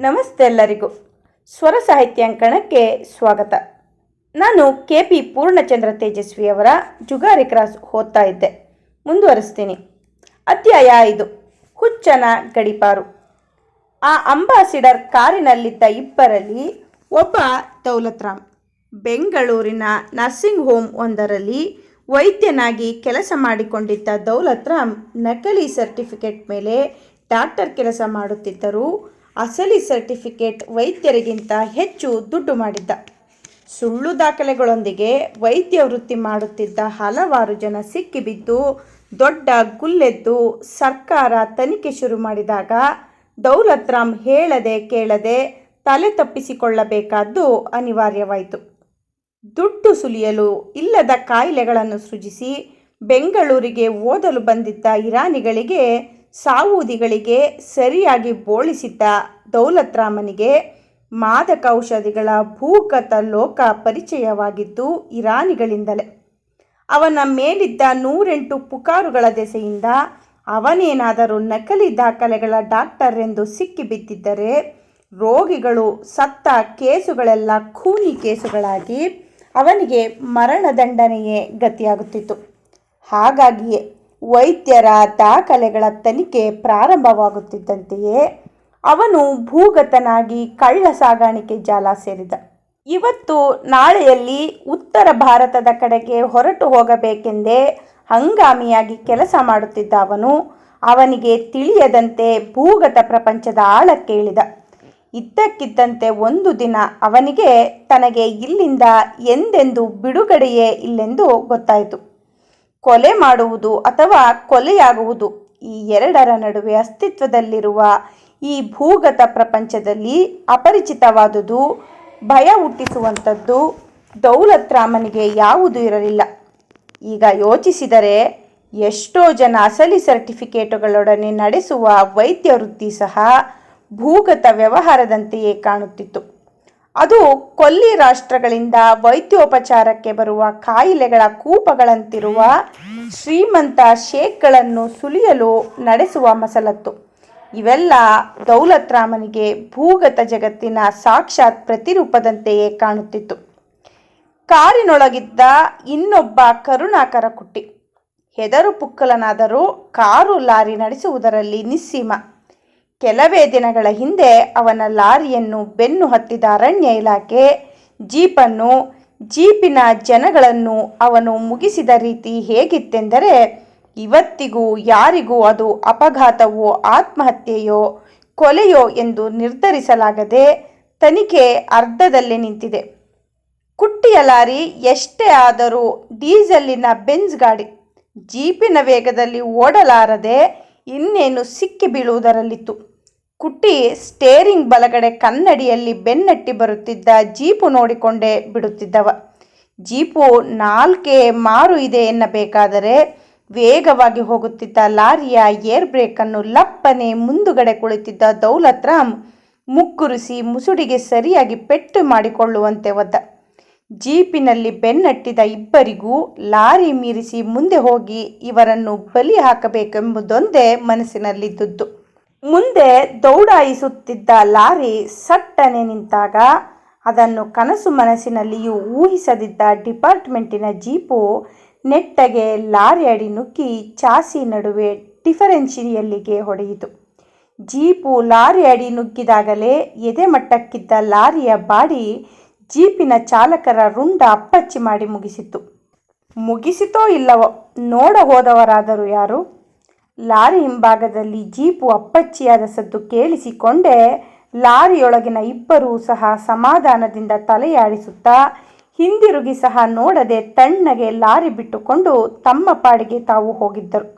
ನಮಸ್ತೆ ಎಲ್ಲರಿಗೂ. ಸ್ವರ ಸಾಹಿತ್ಯಾಂಕಣಕ್ಕೆ ಸ್ವಾಗತ. ನಾನು ಕೆ ಪಿ ಪೂರ್ಣಚಂದ್ರ ತೇಜಸ್ವಿಯವರ ಜುಗಾರಿ ಕ್ರಾಸ್ ಓದ್ತಾ ಇದ್ದೆ. ಮುಂದುವರಿಸ್ತೀನಿ. ಅಧ್ಯಾಯ ಐದು. ಹುಚ್ಚನ ಗಡಿಪಾರು. ಆ ಅಂಬಾಸಿಡರ್ ಕಾರಿನಲ್ಲಿದ್ದ ಇಬ್ಬರಲ್ಲಿ ಒಬ್ಬ ದೌಲತ್ರಾಮ್. ಬೆಂಗಳೂರಿನ ನರ್ಸಿಂಗ್ ಹೋಮ್ ಒಂದರಲ್ಲಿ ವೈದ್ಯನಾಗಿ ಕೆಲಸ ಮಾಡಿಕೊಂಡಿದ್ದ ದೌಲತ್ರಾಮ್ ನಕಲಿ ಸರ್ಟಿಫಿಕೇಟ್ ಮೇಲೆ ಡಾಕ್ಟರ್ ಕೆಲಸ ಮಾಡುತ್ತಿದ್ದರೂ. ಅಸಲಿ ಸರ್ಟಿಫಿಕೇಟ್ ವೈದ್ಯರಿಗಿಂತ ಹೆಚ್ಚು ದುಡ್ಡು ಮಾಡಿದ್ದ. ಸುಳ್ಳು ದಾಖಲೆಗಳೊಂದಿಗೆ ವೈದ್ಯ ವೃತ್ತಿ ಮಾಡುತ್ತಿದ್ದ ಹಲವಾರು ಜನ ಸಿಕ್ಕಿಬಿದ್ದು, ದೊಡ್ಡ ಗುಲ್ಲೆದ್ದು ಸರ್ಕಾರ ತನಿಖೆ ಶುರು ಮಾಡಿದಾಗ ದೌಲತ್ ರಾಮ್ ಹೇಳದೆ ಕೇಳದೆ ತಲೆ ತಪ್ಪಿಸಿಕೊಳ್ಳಬೇಕಾದ್ದು ಅನಿವಾರ್ಯವಾಯಿತು. ದುಡ್ಡು ಸುಲಿಯಲು ಇಲ್ಲದ ಕಾಯಿಲೆಗಳನ್ನು ಸೃಜಿಸಿ ಬೆಂಗಳೂರಿಗೆ ಓದಲು ಬಂದಿದ್ದ ಇರಾನಿಗಳಿಗೆ ಸಾವೂದಿಗಳಿಗೆ ಸರಿಯಾಗಿ ಬೋಳಿಸಿದ್ದ ದೌಲತ್ರಾಮನಿಗೆ ಮಾದಕ ಔಷಧಿಗಳ ಭೂಗತ ಲೋಕ ಪರಿಚಯವಾಗಿದ್ದು ಇರಾನಿಗಳಿಂದಲೇ. ಅವನ ಮೇಲಿದ್ದ ನೂರೆಂಟು ಪುಕಾರುಗಳ ದೆಸೆಯಿಂದ ಅವನೇನಾದರೂ ನಕಲಿ ದಾಖಲೆಗಳ ಡಾಕ್ಟರ್ ಎಂದು ಸಿಕ್ಕಿಬಿದ್ದಿದ್ದರೆ ರೋಗಿಗಳು ಸತ್ತ ಕೇಸುಗಳೆಲ್ಲ ಖೂನಿ ಕೇಸುಗಳಾಗಿ ಅವನಿಗೆ ಮರಣದಂಡನೆಯೇ ಗತಿಯಾಗುತ್ತಿತ್ತು. ಹಾಗಾಗಿಯೇ ವೈದ್ಯರ ದಾಖಲೆಗಳ ತನಿಖೆ ಪ್ರಾರಂಭವಾಗುತ್ತಿದ್ದಂತೆಯೇ ಅವನು ಭೂಗತನಾಗಿ ಕಳ್ಳ ಸಾಗಾಣಿಕೆ ಜಾಲ ಸೇರಿದ. ಇವತ್ತು ನಾಳೆಯಲ್ಲಿ ಉತ್ತರ ಭಾರತದ ಕಡೆಗೆ ಹೊರಟು ಹೋಗಬೇಕೆಂದೇ ಹಂಗಾಮಿಯಾಗಿ ಕೆಲಸ ಮಾಡುತ್ತಿದ್ದ ಅವನು ಅವನಿಗೆ ತಿಳಿಯದಂತೆ ಭೂಗತ ಪ್ರಪಂಚದ ಆಳಕ್ಕೆ ಇಳಿದ. ಇದ್ದಕ್ಕಿದ್ದಂತೆ ಒಂದು ದಿನ ಅವನಿಗೆ ತನಗೆ ಇಲ್ಲಿಂದ ಎಂದೆಂದು ಬಿಡುಗಡೆಯೇ ಇಲ್ಲೆಂದು ಗೊತ್ತಾಯಿತು. ಕೊಲೆ ಮಾಡುವುದು ಅಥವಾ ಕೊಲೆಯಾಗುವುದು ಈ ಎರಡರ ನಡುವೆ ಅಸ್ತಿತ್ವದಲ್ಲಿರುವ ಈ ಭೂಗತ ಪ್ರಪಂಚದಲ್ಲಿ ಅಪರಿಚಿತವಾದುದು, ಭಯ ಹುಟ್ಟಿಸುವಂಥದ್ದು ದೌಲತ್ ರಾಮನಿಗೆ ಯಾವುದೂ ಇರಲಿಲ್ಲ. ಈಗ ಯೋಚಿಸಿದರೆ ಎಷ್ಟೋ ಜನ ಅಸಲಿ ಸರ್ಟಿಫಿಕೇಟುಗಳೊಡನೆ ನಡೆಸುವ ವೈದ್ಯ ವೃತ್ತಿ ಸಹ ಭೂಗತ ವ್ಯವಹಾರದಂತೆಯೇ ಕಾಣುತ್ತಿತ್ತು. ಅದು ಕೊಲ್ಲಿ ರಾಷ್ಟ್ರಗಳಿಂದ ವೈದ್ಯೋಪಚಾರಕ್ಕೆ ಬರುವ ಕಾಯಿಲೆಗಳ ಕೂಪಗಳಂತಿರುವ ಶ್ರೀಮಂತ ಶೇಖ್ಗಳನ್ನು ಸುಲಿಯಲು ನಡೆಸುವ ಮಸಲತ್ತು. ಇವೆಲ್ಲ ದೌಲತ್ ರಾಮನಿಗೆ ಭೂಗತ ಜಗತ್ತಿನ ಸಾಕ್ಷಾತ್ ಪ್ರತಿರೂಪದಂತೆಯೇ ಕಾಣುತ್ತಿತ್ತು. ಕಾರಿನೊಳಗಿದ್ದ ಇನ್ನೊಬ್ಬ ಕರುಣಾಕರ ಕುಟ್ಟಿ. ಹೆದರು ಪುಕ್ಕಲನಾದರೂ ಕಾರು ಲಾರಿ ನಡೆಸುವುದರಲ್ಲಿ ನಿಸ್ಸೀಮ. ಕೆಲವೇ ದಿನಗಳ ಹಿಂದೆ ಅವನ ಲಾರಿಯನ್ನು ಬೆನ್ನು ಹತ್ತಿದ ಅರಣ್ಯ ಇಲಾಖೆ ಜೀಪನ್ನು, ಜೀಪಿನ ಜನಗಳನ್ನು ಅವನು ಮುಗಿಸಿದ ರೀತಿ ಹೇಗಿತ್ತೆಂದರೆ ಇವತ್ತಿಗೂ ಯಾರಿಗೂ ಅದು ಅಪಘಾತವೋ ಆತ್ಮಹತ್ಯೆಯೋ ಕೊಲೆಯೋ ಎಂದು ನಿರ್ಧರಿಸಲಾಗದೆ ತನಿಖೆ ಅರ್ಧದಲ್ಲೇ ನಿಂತಿದೆ. ಕುಟ್ಟಿಯ ಲಾರಿ ಎಷ್ಟೇ ಆದರೂ ಡೀಸೆಲ್ಲಿನ ಬೆಂಜ್ ಗಾಡಿ ಜೀಪಿನ ವೇಗದಲ್ಲಿ ಓಡಲಾರದೆ ಇನ್ನೇನು ಸಿಕ್ಕಿ ಬೀಳುವುದರಲ್ಲಿತ್ತು. ಕುಟ್ಟಿ ಸ್ಟೇರಿಂಗ್ ಬಲಗಡೆ ಕನ್ನಡಿಯಲ್ಲಿ ಬೆನ್ನಟ್ಟಿ ಬರುತ್ತಿದ್ದ ಜೀಪು ನೋಡಿಕೊಂಡೇ ಬಿಡುತ್ತಿದ್ದವ. ಜೀಪು ನಾಲ್ಕೇ ಮಾರು ಇದೆ ಎನ್ನಬೇಕಾದರೆ ವೇಗವಾಗಿ ಹೋಗುತ್ತಿದ್ದ ಲಾರಿಯ ಏರ್ ಬ್ರೇಕನ್ನು ಲಪ್ಪನೆ ಮುಂದುಗಡೆ ಕುಳಿತಿದ್ದ ದೌಲತ್ ರಾಮ್ ಮುಗ್ಗುರಿಸಿ ಮುಸುಡಿಗೆ ಸರಿಯಾಗಿ ಪೆಟ್ಟು ಮಾಡಿಕೊಳ್ಳುವಂತೆ ಒದ್ದ. ಜೀಪಿನಲ್ಲಿ ಬೆನ್ನಟ್ಟಿದ ಇಬ್ಬರಿಗೂ ಲಾರಿ ಮೀರಿಸಿ ಮುಂದೆ ಹೋಗಿ ಇವರನ್ನು ಬಲಿ ಹಾಕಬೇಕೆಂಬುದೊಂದೇ ಮನಸ್ಸಿನಲ್ಲಿದ್ದುದು ಮುಂದೆ ದೌಡಾಯಿಸುತ್ತಿದ್ದ ಲಾರಿ ಸಟ್ಟನೆ ನಿಂತಾಗ ಅದನ್ನು ಕನಸು ಮನಸ್ಸಿನಲ್ಲಿಯೂ ಊಹಿಸದಿದ್ದ ಡಿಪಾರ್ಟ್ಮೆಂಟಿನ ಜೀಪು ನೆಟ್ಟಗೆ ಲಾರಿ ಅಡಿ ನುಗ್ಗಿ ಚಾಸಿ ನಡುವೆ ಡಿಫರೆನ್ಷಿಯಲ್ಲಿಗೆ ಹೊಡೆಯಿತು. ಜೀಪು ಲಾರಿ ಅಡಿ ನುಗ್ಗಿದಾಗಲೇ ಎದೆ ಮಟ್ಟಕ್ಕಿದ್ದ ಲಾರಿಯ ಬಾಡಿ ಜೀಪಿನ ಚಾಲಕರ ರುಂಡ ಅಪ್ಪಚ್ಚಿ ಮಾಡಿ ಮುಗಿಸಿತು ಮುಗಿಸಿತೋ ಇಲ್ಲವೋ ನೋಡ ಹೋದವರಾದರೂ ಯಾರು? ಲಾರಿ ಹಿಂಭಾಗದಲ್ಲಿ ಜೀಪು ಅಪ್ಪಚ್ಚಿಯಾದ ಸದ್ದು ಕೇಳಿಸಿಕೊಂಡೇ ಲಾರಿಯೊಳಗಿನ ಇಬ್ಬರೂ ಸಹ ಸಮಾಧಾನದಿಂದ ತಲೆಯಾಡಿಸುತ್ತಾ ಹಿಂದಿರುಗಿ ಸಹ ನೋಡದೆ ತಣ್ಣಗೆ ಲಾರಿ ಬಿಟ್ಟುಕೊಂಡು ತಮ್ಮ ಪಾಡಿಗೆ ತಾವು ಹೋಗಿದ್ದರು.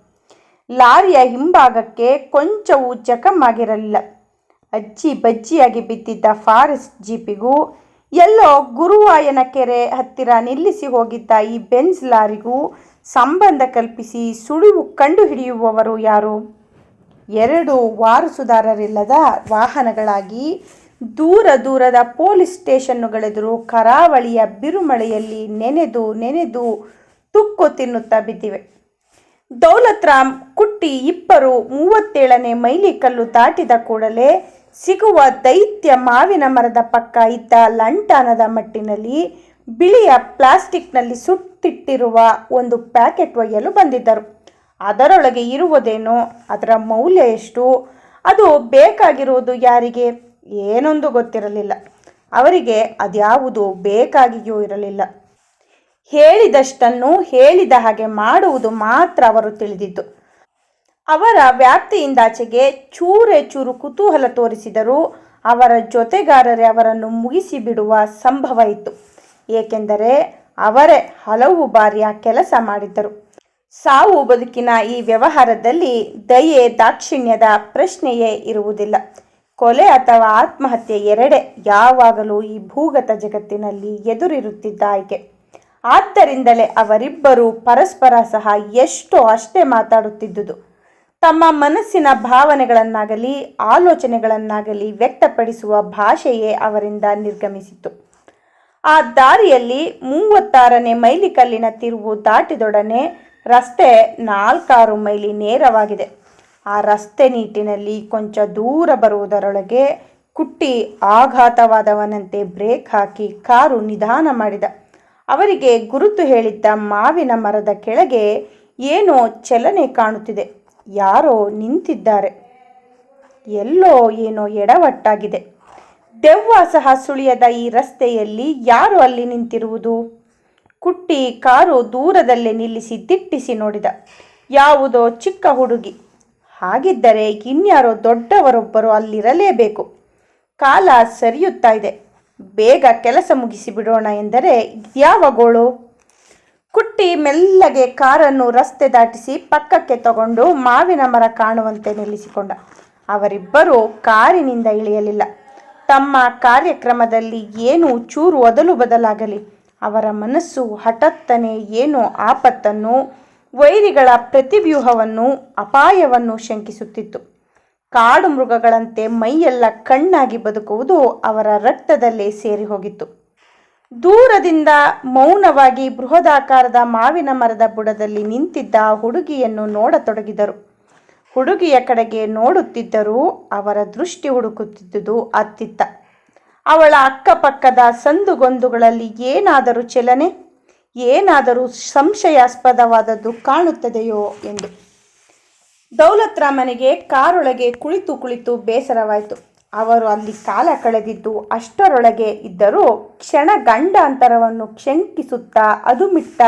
ಲಾರಿಯ ಹಿಂಭಾಗಕ್ಕೆ ಕೊಂಚವೂ ಜಖಮ್ಮಾಗಿರಲಿಲ್ಲ ಅಜ್ಜಿ ಬಜ್ಜಿಯಾಗಿ ಬಿದ್ದಿದ್ದ ಫಾರೆಸ್ಟ್ ಜೀಪಿಗೂ ಎಲ್ಲೋ ಗುರುವಾಯನ ಕೆರೆ ಹತ್ತಿರ ನಿಲ್ಲಿಸಿ ಹೋಗಿದ್ದ ಈ ಬೆನ್ಸ್ ಲಾರಿಗೂ ಸಂಬಂಧ ಕಲ್ಪಿಸಿ ಸುಳಿವು ಕಂಡುಹಿಡಿಯುವವರು ಯಾರು? ಎರಡು ವಾರಸುದಾರರಿಲ್ಲದ ವಾಹನಗಳಾಗಿ ದೂರ ದೂರದ ಪೊಲೀಸ್ ಸ್ಟೇಷನ್ನುಗಳೆದುರು ಕರಾವಳಿಯ ಬಿರುಮಳೆಯಲ್ಲಿ ನೆನೆದು ನೆನೆದು ತುಕ್ಕು ತಿನ್ನುತ್ತಾ ಬಿದ್ದಿವೆ. ದೌಲತ್ರಾಮ್ ಕುಟ್ಟಿ ಇಬ್ಬರು ಮೂವತ್ತೇಳನೇ ಮೈಲಿಕಲ್ಲು ದಾಟಿದ ಕೂಡಲೇ ಸಿಗುವ ದೈತ್ಯ ಮಾವಿನ ಮರದ ಪಕ್ಕ ಇದ್ದ ಲಂಟಾನದ ಮಟ್ಟಿನಲ್ಲಿ ಬಿಳಿಯ ಪ್ಲಾಸ್ಟಿಕ್ನಲ್ಲಿ ಸುಟ್ಟಿಟ್ಟಿರುವ ಒಂದು ಪ್ಯಾಕೆಟ್ ಒಯ್ಯಲು ಬಂದಿದ್ದರು. ಅದರೊಳಗೆ ಇರುವುದೇನೋ? ಅದರ ಮೌಲ್ಯ ಎಷ್ಟು? ಅದು ಬೇಕಾಗಿರುವುದು ಯಾರಿಗೆ? ಏನೊಂದು ಗೊತ್ತಿರಲಿಲ್ಲ. ಅವರಿಗೆ ಅದ್ಯಾವುದು ಬೇಕಾಗಿಯೂ ಇರಲಿಲ್ಲ. ಹೇಳಿದಷ್ಟನ್ನು ಹೇಳಿದ ಹಾಗೆ ಮಾಡುವುದು ಮಾತ್ರ ಅವರು ತಿಳಿದಿದ್ದು. ಅವರ ವ್ಯಾಪ್ತಿಯಿಂದಾಚೆಗೆ ಚೂರೆ ಚೂರು ಕುತೂಹಲ ತೋರಿಸಿದರೂ ಅವರ ಜೊತೆಗಾರರೇ ಅವರನ್ನು ಮುಗಿಸಿ ಬಿಡುವ ಸಂಭವ ಇತ್ತು. ಏಕೆಂದರೆ ಅವರೇ ಹಲವು ಬಾರಿಯ ಕೆಲಸ ಮಾಡಿದ್ದರು. ಸಾವು ಬದುಕಿನ ಈ ವ್ಯವಹಾರದಲ್ಲಿ ದಯೆ ದಾಕ್ಷಿಣ್ಯದ ಪ್ರಶ್ನೆಯೇ ಇರುವುದಿಲ್ಲ. ಕೊಲೆ ಅಥವಾ ಆತ್ಮಹತ್ಯೆ ಎರಡೇ ಯಾವಾಗಲೂ ಈ ಭೂಗತ ಜಗತ್ತಿನಲ್ಲಿ ಎದುರಿರುತ್ತಿದ್ದ ಆಯ್ಕೆ ಆದ್ದರಿಂದಲೇ ಅವರಿಬ್ಬರು ಪರಸ್ಪರ ಸಹ ಎಷ್ಟು ಅಷ್ಟೇ ಮಾತಾಡುತ್ತಿದ್ದುದು. ತಮ್ಮ ಮನಸ್ಸಿನ ಭಾವನೆಗಳನ್ನಾಗಲಿ, ಆಲೋಚನೆಗಳನ್ನಾಗಲಿ ವ್ಯಕ್ತಪಡಿಸುವ ಭಾಷೆಯೇ ಅವರಿಂದ ನಿರ್ಗಮಿಸಿತು ಆ ದಾರಿಯಲ್ಲಿ ಮೂವತ್ತಾರನೇ ಮೈಲಿ ಕಲ್ಲಿನ ತಿರುವು ದಾಟಿದೊಡನೆ ರಸ್ತೆ ನಾಲ್ಕಾರು ಮೈಲಿ ನೇರವಾಗಿದೆ. ಆ ರಸ್ತೆ ನೀಟಿನಲ್ಲಿ ಕೊಂಚ ದೂರ ಬರುವುದರೊಳಗೆ ಕುಟ್ಟಿ ಆಘಾತವಾದವನಂತೆ ಬ್ರೇಕ್ ಹಾಕಿ ಕಾರು ನಿಧಾನ ಮಾಡಿದ. ಅವರಿಗೆ ಗುರುತು ಹೇಳಿದ್ದ ಮಾವಿನ ಮರದ ಕೆಳಗೆ ಏನೋ ಚಲನೆ ಕಾಣುತ್ತಿದೆ. ಯಾರೋ ನಿಂತಿದ್ದಾರೆ. ಎಲ್ಲೋ ಏನೋ ಎಡವಟ್ಟಾಗಿದೆ. ದೆವ್ವ ಸಹ ಸುಳಿಯದ ಈ ರಸ್ತೆಯಲ್ಲಿ ಯಾರು ಅಲ್ಲಿ ನಿಂತಿರುವುದು? ಕುಟ್ಟಿ ಕಾರು ದೂರದಲ್ಲೇ ನಿಲ್ಲಿಸಿ ದಿಟ್ಟಿಸಿ ನೋಡಿದ. ಯಾವುದೋ ಚಿಕ್ಕ ಹುಡುಗಿ. ಹಾಗಿದ್ದರೆ ಇನ್ಯಾರೋ ದೊಡ್ಡವರೊಬ್ಬರು ಅಲ್ಲಿರಲೇಬೇಕು. ಕಾಲ ಸರಿಯುತ್ತಾ ಇದೆ. ಬೇಗ ಕೆಲಸ ಮುಗಿಸಿ ಬಿಡೋಣ ಎಂದರೆ ಯಾವ ಗೋಳು? ಕುಟ್ಟಿ ಮೆಲ್ಲಗೆ ಕಾರನ್ನು ರಸ್ತೆ ದಾಟಿಸಿ ಪಕ್ಕಕ್ಕೆ ತಗೊಂಡು ಮಾವಿನ ಮರ ಕಾಣುವಂತೆ ನಿಲ್ಲಿಸಿಕೊಂಡ. ಅವರಿಬ್ಬರು ಕಾರಿನಿಂದ ಇಳಿಯಲಿಲ್ಲ. ತಮ್ಮ ಕಾರ್ಯಕ್ರಮದಲ್ಲಿ ಏನು ಚೂರು ಒದಲು ಬದಲಾಗಲಿ, ಅವರ ಮನಸ್ಸು ಹಠತ್ತನೆ ಏನೋ ಆಪತ್ತನ್ನು, ವೈರಿಗಳ ಪ್ರತಿವ್ಯೂಹವನ್ನು, ಅಪಾಯವನ್ನು ಶಂಕಿಸುತ್ತಿತ್ತು. ಕಾಡು ಮೃಗಗಳಂತೆ ಮೈಯೆಲ್ಲ ಕಣ್ಣಾಗಿ ಬದುಕುವುದು ಅವರ ರಕ್ತದಲ್ಲೇ ಸೇರಿ ಹೋಗಿತ್ತು ದೂರದಿಂದ ಮೌನವಾಗಿ ಬೃಹದಾಕಾರದ ಮಾವಿನ ಮರದ ಬುಡದಲ್ಲಿ ನಿಂತಿದ್ದ ಹುಡುಗಿಯನ್ನು ನೋಡತೊಡಗಿದರು. ಹುಡುಗಿಯ ಕಡೆಗೆ ನೋಡುತ್ತಿದ್ದರೂ ಅವರ ದೃಷ್ಟಿ ಹುಡುಕುತ್ತಿದ್ದುದು ಅತ್ತಿತ್ತ. ಅವಳ ಅಕ್ಕಪಕ್ಕದ ಸಂದುಗೊಂದುಗಳಲ್ಲಿ ಏನಾದರೂ ಚಲನೆ, ಏನಾದರೂ ಸಂಶಯಾಸ್ಪದವಾದದ್ದು ಕಾಣುತ್ತದೆಯೋ ಎಂದು. ದೌಲತ್ ರಾಮನಿಗೆ ಕಾರೊಳಗೆ ಕುಳಿತು ಕುಳಿತು ಬೇಸರವಾಯಿತು. ಅವರು ಅಲ್ಲಿ ಕಾಲ ಕಳೆದಿದ್ದು ಅಷ್ಟರೊಳಗೆ ಇದ್ದರೂ ಕ್ಷಣ ಗಂಡಾಂತರವನ್ನು ಕ್ಷಂಕಿಸುತ್ತಾ ಅದುಮಿಟ್ಟ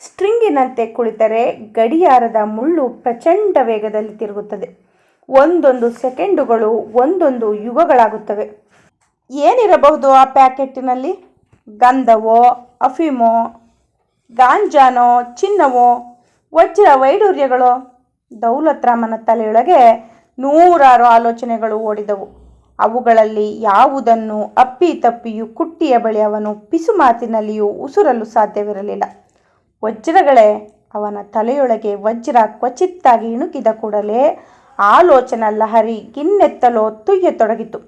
ಸ್ಟ್ರಿಂಗಿನಂತೆ ಕುಳಿತರೆ ಗಡಿಯಾರದ ಮುಳ್ಳು ಪ್ರಚಂಡ ವೇಗದಲ್ಲಿ ತಿರುಗುತ್ತದೆ. ಒಂದೊಂದು ಸೆಕೆಂಡುಗಳು ಒಂದೊಂದು ಯುಗಗಳಾಗುತ್ತವೆ. ಏನಿರಬಹುದು ಆ ಪ್ಯಾಕೆಟ್ಟಿನಲ್ಲಿ ಗಂಧವೋ, ಅಫೀಮೋ, ಗಾಂಜಾನೋ, ಚಿನ್ನವೋ, ವಜ್ರ ವೈಡೂರ್ಯಗಳೋ ದೌಲತ್ರಾಮನ ತಲೆಯೊಳಗೆ ನೂರಾರು ಆಲೋಚನೆಗಳು ಓಡಿದವು. ಅವುಗಳಲ್ಲಿ ಯಾವುದನ್ನು ಅಪ್ಪಿ ತಪ್ಪಿಯೂ ಕುಟ್ಟಿಯ ಬಳಿ ಅವನು ಪಿಸುಮಾತಿನಲ್ಲಿಯೂ ಉಸುರಲು ಸಾಧ್ಯವಿರಲಿಲ್ಲ. ವಜ್ರಗಳೇ, ಅವನ ತಲೆಯೊಳಗೆ ವಜ್ರ ಕ್ವಚಿತ್ತಾಗಿ ಇಣುಕಿದ ಕೂಡಲೇ ಆಲೋಚನ ಲಹರಿ ಗಿನ್ನೆತ್ತಲೋ ತುಯ್ಯತೊಡಗಿತು.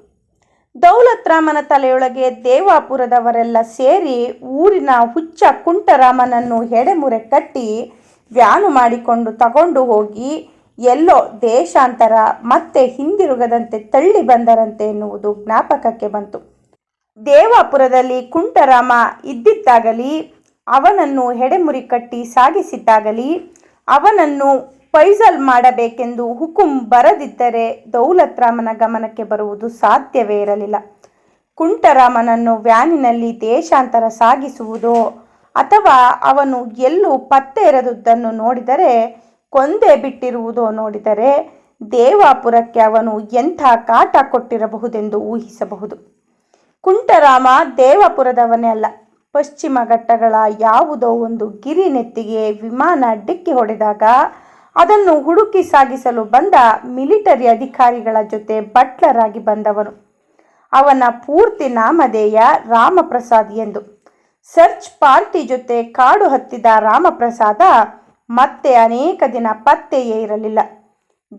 ದೌಲತ್ ರಾಮನ ತಲೆಯೊಳಗೆ ದೇವಾಪುರದವರೆಲ್ಲ ಸೇರಿ ಊರಿನ ಹುಚ್ಚ ಕುಂಟರಾಮನನ್ನು ಹೆಡೆಮುರೆ ಕಟ್ಟಿ ವ್ಯಾನು ಮಾಡಿಕೊಂಡು ತಗೊಂಡು ಹೋಗಿ ಎಲ್ಲೋ ದೇಶಾಂತರ ಮತ್ತೆ ಹಿಂದಿರುಗದಂತೆ ತಳ್ಳಿ ಬಂದರಂತೆ ಎನ್ನುವುದು ಜ್ಞಾಪಕಕ್ಕೆ ಬಂತು. ದೇವಾಪುರದಲ್ಲಿ ಕುಂಟರಾಮ ಇದ್ದಿದ್ದಾಗಲಿ ಅವನನ್ನು ಹೆಡೆಮುರಿ ಕಟ್ಟಿ ಸಾಗಿಸಿದ್ದಾಗಲಿ, ಅವನನ್ನು ಪೈಸಲ್ ಮಾಡಬೇಕೆಂದು ಹುಕುಂ ಬರದಿದ್ದರೆ ದೌಲತ್ ರಾಮನ ಗಮನಕ್ಕೆ ಬರುವುದು ಸಾಧ್ಯವೇ ಇರಲಿಲ್ಲ. ಕುಂಟರಾಮನನ್ನು ವ್ಯಾನಿನಲ್ಲಿ ದೇಶಾಂತರ ಸಾಗಿಸುವುದೋ ಅಥವಾ ಅವನು ಎಲ್ಲೂ ಪತ್ತೆ ಇರದುದನ್ನು ನೋಡಿದರೆ, ಕೊಂದೆ ಬಿಟ್ಟಿರುವುದೋ ನೋಡಿದರೆ ದೇವಾಪುರಕ್ಕೆ ಅವನು ಎಂಥ ಕಾಟ ಕೊಟ್ಟಿರಬಹುದೆಂದು ಊಹಿಸಬಹುದು. ಕುಂಟರಾಮ ದೇವಾಪುರದವನೇ ಅಲ್ಲ ಪಶ್ಚಿಮ ಘಟ್ಟಗಳ ಯಾವುದೋ ಒಂದು ಗಿರಿ ನೆತ್ತಿಗೆ ವಿಮಾನ ಡಿಕ್ಕಿ ಹೊಡೆದಾಗ ಅದನ್ನು ಹುಡುಕಿ ಸಾಗಿಸಲು ಬಂದ ಮಿಲಿಟರಿ ಅಧಿಕಾರಿಗಳ ಜೊತೆ ಬಟ್ಲರಾಗಿ ಬಂದವನು. ಅವನ ಪೂರ್ತಿ ನಾಮಧೇಯ ರಾಮಪ್ರಸಾದ್ ಎಂದು. ಸರ್ಚ್ ಪಾರ್ಟಿ ಜೊತೆ ಕಾಡು ಹತ್ತಿದ ರಾಮಪ್ರಸಾದ ಮತ್ತೆ ಅನೇಕ ದಿನ ಪತ್ತೆಯೇ ಇರಲಿಲ್ಲ.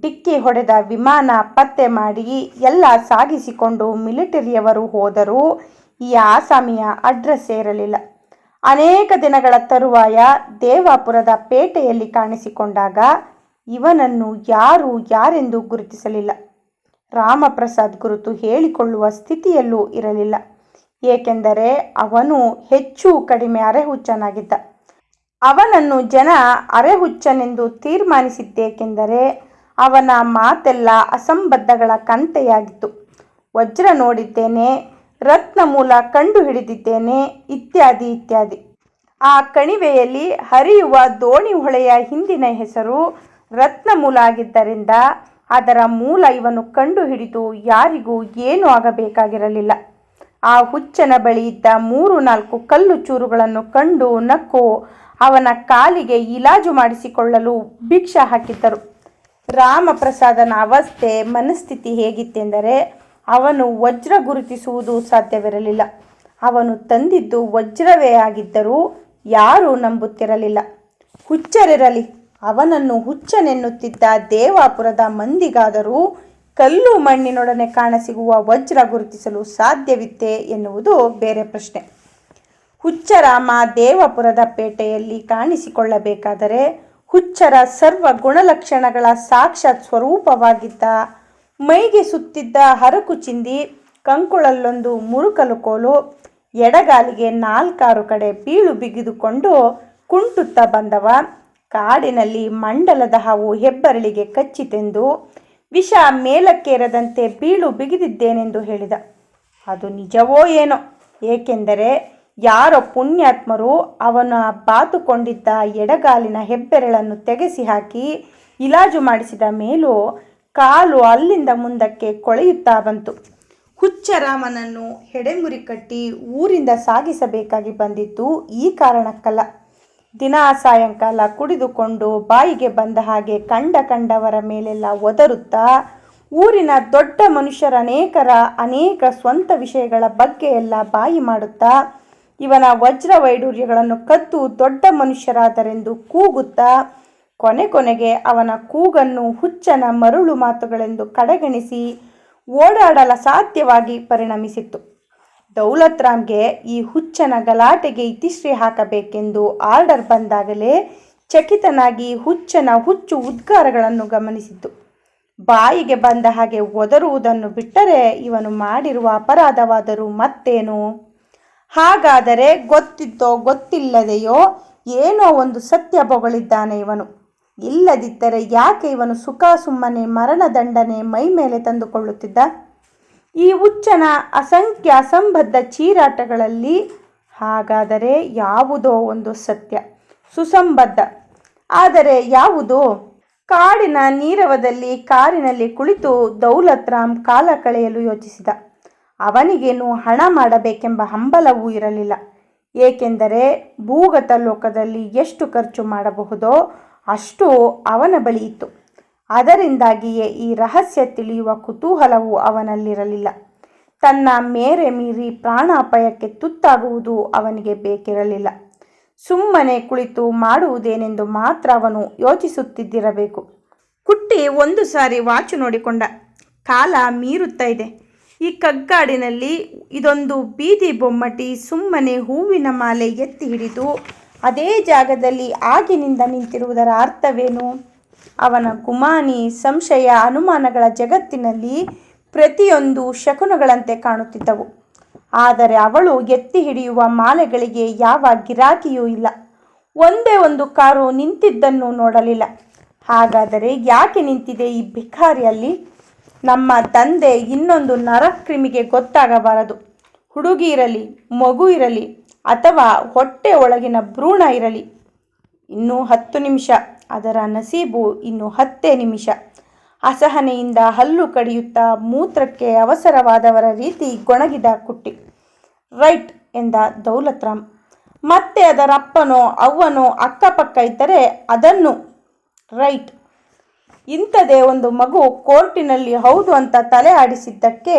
ಡಿಕ್ಕಿ ಹೊಡೆದ ವಿಮಾನ ಪತ್ತೆ ಮಾಡಿ ಎಲ್ಲ ಸಾಗಿಸಿಕೊಂಡು ಮಿಲಿಟರಿಯವರು ಹೋದರೂ ಈ ಆಸಾಮಿಯ ಅಡ್ರೆಸ್ ಇರಲಿಲ್ಲ ಅನೇಕ ದಿನಗಳ ತರುವಾಯ ದೇವಾಪುರದ ಪೇಟೆಯಲ್ಲಿ ಕಾಣಿಸಿಕೊಂಡಾಗ ಇವನನ್ನು ಯಾರು ಯಾರೆಂದು ಗುರುತಿಸಲಿಲ್ಲ. ರಾಮಪ್ರಸಾದ್ ಗುರುತು ಹೇಳಿಕೊಳ್ಳುವ ಸ್ಥಿತಿಯಲ್ಲೂ ಇರಲಿಲ್ಲ. ಏಕೆಂದರೆ ಅವನು ಹೆಚ್ಚು ಕಡಿಮೆ ಅರೆಹುಚ್ಚನಾಗಿದ್ದ. ಅವನನ್ನು ಜನ ಅರೆಹುಚ್ಚನೆಂದು ತೀರ್ಮಾನಿಸಿದ್ದೇಕೆಂದರೆ ಅವನ ಮಾತೆಲ್ಲ ಅಸಂಬದ್ಧಗಳ ಕಂತೆಯಾಗಿತ್ತು. ವಜ್ರ ನೋಡಿದ್ದೇನೆ ರತ್ನ ಮೂಲ ಕಂಡು ಹಿಡಿದಿದ್ದೇನೆ ಇತ್ಯಾದಿ ಇತ್ಯಾದಿ. ಆ ಕಣಿವೆಯಲ್ಲಿ ಹರಿಯುವ ದೋಣಿ ಹೊಳೆಯ ಹಿಂದಿನ ಹೆಸರು ರತ್ನ ಮೂಲ ಆಗಿದ್ದರಿಂದ ಅದರ ಮೂಲ ಇವನು ಕಂಡು ಹಿಡಿದು ಯಾರಿಗೂ ಏನೂ ಆಗಬೇಕಾಗಿರಲಿಲ್ಲ. ಆ ಹುಚ್ಚನ ಬಳಿ ಇದ್ದ ಮೂರು ನಾಲ್ಕು ಕಲ್ಲು ಚೂರುಗಳನ್ನು ಕಂಡು ನಕ್ಕು ಅವನ ಕಾಲಿಗೆ ಇಲಾಜು ಮಾಡಿಸಿಕೊಳ್ಳಲು ಭಿಕ್ಷ ಹಾಕಿದ್ದರು. ರಾಮಪ್ರಸಾದನ ಅವಸ್ಥೆ ಮನಸ್ಥಿತಿ ಹೇಗಿತ್ತೆಂದರೆ ಅವನು ವಜ್ರ ಗುರುತಿಸುವುದು ಸಾಧ್ಯವಿರಲಿಲ್ಲ. ಅವನು ತಂದಿದ್ದು ವಜ್ರವೇ ಆಗಿದ್ದರೂ ಯಾರೂ ನಂಬುತ್ತಿರಲಿಲ್ಲ. ಹುಚ್ಚರಿರಲಿ, ಅವನನ್ನು ಹುಚ್ಚನೆನ್ನುತ್ತಿದ್ದ ದೇವಾಪುರದ ಮಂದಿಗಾದರೂ ಕಲ್ಲು ಮಣ್ಣಿನೊಡನೆ ಕಾಣಸಿಗುವ ವಜ್ರ ಗುರುತಿಸಲು ಸಾಧ್ಯವಿತ್ತೆ ಎನ್ನುವುದು ಬೇರೆ ಪ್ರಶ್ನೆ. ಹುಚ್ಚರಾಮ ದೇವಪುರದ ಪೇಟೆಯಲ್ಲಿ ಕಾಣಿಸಿಕೊಳ್ಳಬೇಕಾದರೆ ಹುಚ್ಚರ ಸರ್ವ ಗುಣಲಕ್ಷಣಗಳ ಸಾಕ್ಷಾತ್ ಸ್ವರೂಪವಾಗಿದ್ದ ಮೈಗೆ ಸುತ್ತಿದ್ದ ಹರಕು ಚಿಂದಿ ಕಂಕುಳಲ್ಲೊಂದು ಮುರುಕಲು ಕೋಲು ಎಡಗಾಲಿಗೆ ನಾಲ್ಕಾರು ಕಡೆ ಬೀಳು ಬಿಗಿದುಕೊಂಡು ಕುಂಟುತ್ತಾ ಬಂದವ. ಕಾಡಿನಲ್ಲಿ ಮಂಡಲದ ಹಾವು ಹೆಬ್ಬರಳಿಗೆ ಕಚ್ಚಿತೆಂದು ವಿಷ ಮೇಲಕ್ಕೇರದಂತೆ ಬೀಳು ಬಿಗಿದಿದ್ದೇನೆಂದು ಹೇಳಿದ. ಅದು ನಿಜವೋ ಏನೋ? ಏಕೆಂದರೆ ಯಾರೋ ಪುಣ್ಯಾತ್ಮರು ಅವನ ಬಾತುಕೊಂಡಿದ್ದ ಎಡಗಾಲಿನ ಹೆಬ್ಬೆರಳನ್ನು ತೆಗೆಸಿ ಹಾಕಿ ಇಲಾಜು ಮಾಡಿಸಿದ ಮೇಲೂ ಕಾಲು ಅಲ್ಲಿಂದ ಮುಂದಕ್ಕೆ ಕೊಳೆಯುತ್ತಾ ಬಂತು ಹುಚ್ಚರಾಮನನ್ನು ಹೆಡೆಮುರಿ ಕಟ್ಟಿ ಊರಿಂದ ಸಾಗಿಸಬೇಕಾಗಿ ಬಂದಿದ್ದು ಈ ಕಾರಣಕ್ಕಲ್ಲ. ದಿನ ಸಾಯಂಕಾಲ ಕುಡಿದುಕೊಂಡು ಬಾಯಿಗೆ ಬಂದ ಹಾಗೆ ಕಂಡ ಕಂಡವರ ಮೇಲೆಲ್ಲ ಒದರುತ್ತಾ, ಊರಿನ ದೊಡ್ಡ ಮನುಷ್ಯರ ಅನೇಕರ ಅನೇಕ ಸ್ವಂತ ವಿಷಯಗಳ ಬಗ್ಗೆ ಎಲ್ಲ ಬಾಯಿ ಮಾಡುತ್ತಾ, ಇವನ ವಜ್ರ ವೈಡೂರ್ಯಗಳನ್ನು ಕದ್ದು ದೊಡ್ಡ ಮನುಷ್ಯರಾದರೆಂದು ಕೂಗುತ್ತಾ ಕೊನೆ ಕೊನೆಗೆ ಅವನ ಕೂಗನ್ನು ಹುಚ್ಚನ ಮರುಳು ಮಾತುಗಳೆಂದು ಕಡೆಗಣಿಸಿ ಓಡಾಡಲ ಸಾಧ್ಯವಾಗಿ ಪರಿಣಮಿಸಿತ್ತು. ದೌಲತ್ ರಾಮ್ಗೆ ಈ ಹುಚ್ಚನ ಗಲಾಟೆಗೆ ಇತಿಶ್ರೀ ಹಾಕಬೇಕೆಂದು ಆರ್ಡರ್ ಬಂದಾಗಲೇ ಚಕಿತನಾಗಿ ಹುಚ್ಚನ ಹುಚ್ಚು ಉದ್ಗಾರಗಳನ್ನು ಗಮನಿಸಿತು ಬಾಯಿಗೆ ಬಂದ ಹಾಗೆ ಒದರುವುದನ್ನು ಬಿಟ್ಟರೆ ಇವನು ಮಾಡಿರುವ ಅಪರಾಧವಾದರೂ ಮತ್ತೇನು? ಹಾಗಾದರೆ ಗೊತ್ತಿದ್ದೋ ಗೊತ್ತಿಲ್ಲದೆಯೋ ಏನೋ ಒಂದು ಸತ್ಯ ಬೊಗಳಿದ್ದಾನೆ ಇವನು. ಇಲ್ಲದಿದ್ದರೆ ಯಾಕೆ ಇವನು ಸುಖ ಸುಮ್ಮನೆ ಮರಣದಂಡನೆ ಮೈ ಮೇಲೆ ತಂದುಕೊಳ್ಳುತ್ತಿದ್ದ? ಈ ಹುಚ್ಚನ ಅಸಂಖ್ಯ ಅಸಂಬದ್ಧ ಚೀರಾಟಗಳಲ್ಲಿ ಹಾಗಾದರೆ ಯಾವುದೋ ಒಂದು ಸತ್ಯ, ಸುಸಂಬದ್ಧ. ಆದರೆ ಯಾವುದು? ಕಾಡಿನ ನೀರವದಲ್ಲಿ ಕಾರಿನಲ್ಲಿ ಕುಳಿತು ದೌಲತ್ ರಾಮ್ ಕಾಲ ಕಳೆಯಲು ಯೋಚಿಸಿದ. ಅವನಿಗೇನು ಹಣ ಮಾಡಬೇಕೆಂಬ ಹಂಬಲವೂ ಇರಲಿಲ್ಲ. ಏಕೆಂದರೆ ಭೂಗತ ಲೋಕದಲ್ಲಿ ಎಷ್ಟು ಖರ್ಚು ಮಾಡಬಹುದೋ ಅಷ್ಟು ಅವನ ಬಳಿ ಇತ್ತು. ಅದರಿಂದಾಗಿಯೇ ಈ ರಹಸ್ಯ ತಿಳಿಯುವ ಕುತೂಹಲವು ಅವನಲ್ಲಿರಲಿಲ್ಲ. ತನ್ನ ಮೇರೆ ಮೀರಿ ಪ್ರಾಣಾಪಾಯಕ್ಕೆ ತುತ್ತಾಗುವುದು ಅವನಿಗೆ ಬೇಕಿರಲಿಲ್ಲ. ಸುಮ್ಮನೆ ಕುಳಿತು ಮಾಡುವುದೇನೆಂದು ಮಾತ್ರ ಅವನು ಯೋಚಿಸುತ್ತಿದ್ದಿರಬೇಕು. ಕುಟ್ಟಿ ಒಂದು ಸಾರಿ ವಾಚು ನೋಡಿಕೊಂಡ. ಕಾಲ ಮೀರುತ್ತಾ ಇದೆ. ಈ ಕಗ್ಗಾಡಿನಲ್ಲಿ ಇದೊಂದು ಬೀದಿ ಬೊಮ್ಮಟಿ ಸುಮ್ಮನೆ ಹೂವಿನ ಮಾಲೆ ಎತ್ತಿ ಹಿಡಿದು ಅದೇ ಜಾಗದಲ್ಲಿ ಆಗಿನಿಂದ ನಿಂತಿರುವುದರ ಅರ್ಥವೇನು? ಅವನ ಗುಮಾನಿ ಸಂಶಯ ಅನುಮಾನಗಳ ಜಗತ್ತಿನಲ್ಲಿ ಪ್ರತಿಯೊಂದು ಶಕುನಗಳಂತೆ ಕಾಣುತ್ತಿದ್ದವು. ಆದರೆ ಅವಳು ಎತ್ತಿ ಹಿಡಿಯುವ ಮಾಲೆಗಳಿಗೆ ಯಾವ ಗಿರಾಕಿಯೂ ಇಲ್ಲ. ಒಂದೇ ಒಂದು ಕಾರು ನಿಂತಿದ್ದನ್ನು ನೋಡಲಿಲ್ಲ. ಹಾಗಾದರೆ ಯಾಕೆ ನಿಂತಿದೆ ಈ ಭಿಕಾರಿಯಲ್ಲಿ? ನಮ್ಮ ತಂದೆ ಇನ್ನೊಂದು ನರಕ್ರಿಮಿಗೆ ಗೊತ್ತಾಗಬಾರದು. ಹುಡುಗಿ ಇರಲಿ, ಮಗು ಇರಲಿ ಅಥವಾ ಹೊಟ್ಟೆ ಒಳಗಿನ ಭ್ರೂಣ ಇರಲಿ. ಇನ್ನೂ ಹತ್ತು ನಿಮಿಷ, ಅದರ ನಸೀಬು ಇನ್ನು ಹತ್ತೇ ನಿಮಿಷ. ಅಸಹನೆಯಿಂದ ಹಲ್ಲು ಕಡಿಯುತ್ತಾ ಮೂತ್ರಕ್ಕೆ ಅವಸರವಾದವರ ರೀತಿ ಗೊಣಗಿದ ಕುಟ್ಟಿ. ರೈಟ್ ಎಂದ ದೌಲತ್ರಾಮ್. ಮತ್ತೆ ಅದರ ಅಪ್ಪನೋ, ಅವ್ವನೋ ಅಕ್ಕಪಕ್ಕ ಇದ್ದರೆ ಅದನ್ನು ರೈಟ್. ಇಂಥದೇ ಒಂದು ಮಗು ಕೋರ್ಟಿನಲ್ಲಿ ಹೌದು ಅಂತ ತಲೆ ಆಡಿಸಿದ್ದಕ್ಕೆ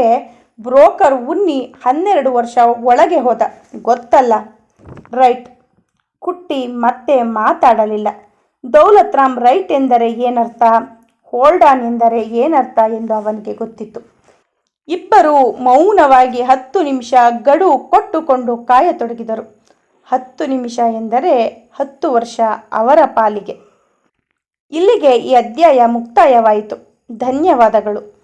ಬ್ರೋಕರ್ ಉನ್ನಿ ಹನ್ನೆರಡು ವರ್ಷ ಒಳಗೆ ಹೋದ. ಗೊತ್ತಲ್ಲ? ರೈಟ್. ಕುಟ್ಟಿ ಮತ್ತೆ ಮಾತಾಡಲಿಲ್ಲ. ದೌಲತ್ ರಾಮ್ ರೈಟ್ ಎಂದರೆ ಏನರ್ಥ? ಹೋಲ್ಡ್ ಆನ್ ಎಂದರೆ ಏನರ್ಥ ಎಂದು ಅವನಿಗೆ ಗೊತ್ತಿತ್ತು. ಇಬ್ಬರು ಮೌನವಾಗಿ ಹತ್ತು ನಿಮಿಷ ಗಡು ಕೊಟ್ಟುಕೊಂಡು ಕಾಯತೊಡಗಿದರು. ಹತ್ತು ನಿಮಿಷ ಎಂದರೆ ಹತ್ತು ವರ್ಷ ಅವರ ಪಾಲಿಗೆ. ಇಲ್ಲಿಗೆ ಈ ಅಧ್ಯಾಯ ಮುಕ್ತಾಯವಾಯಿತು. ಧನ್ಯವಾದಗಳು.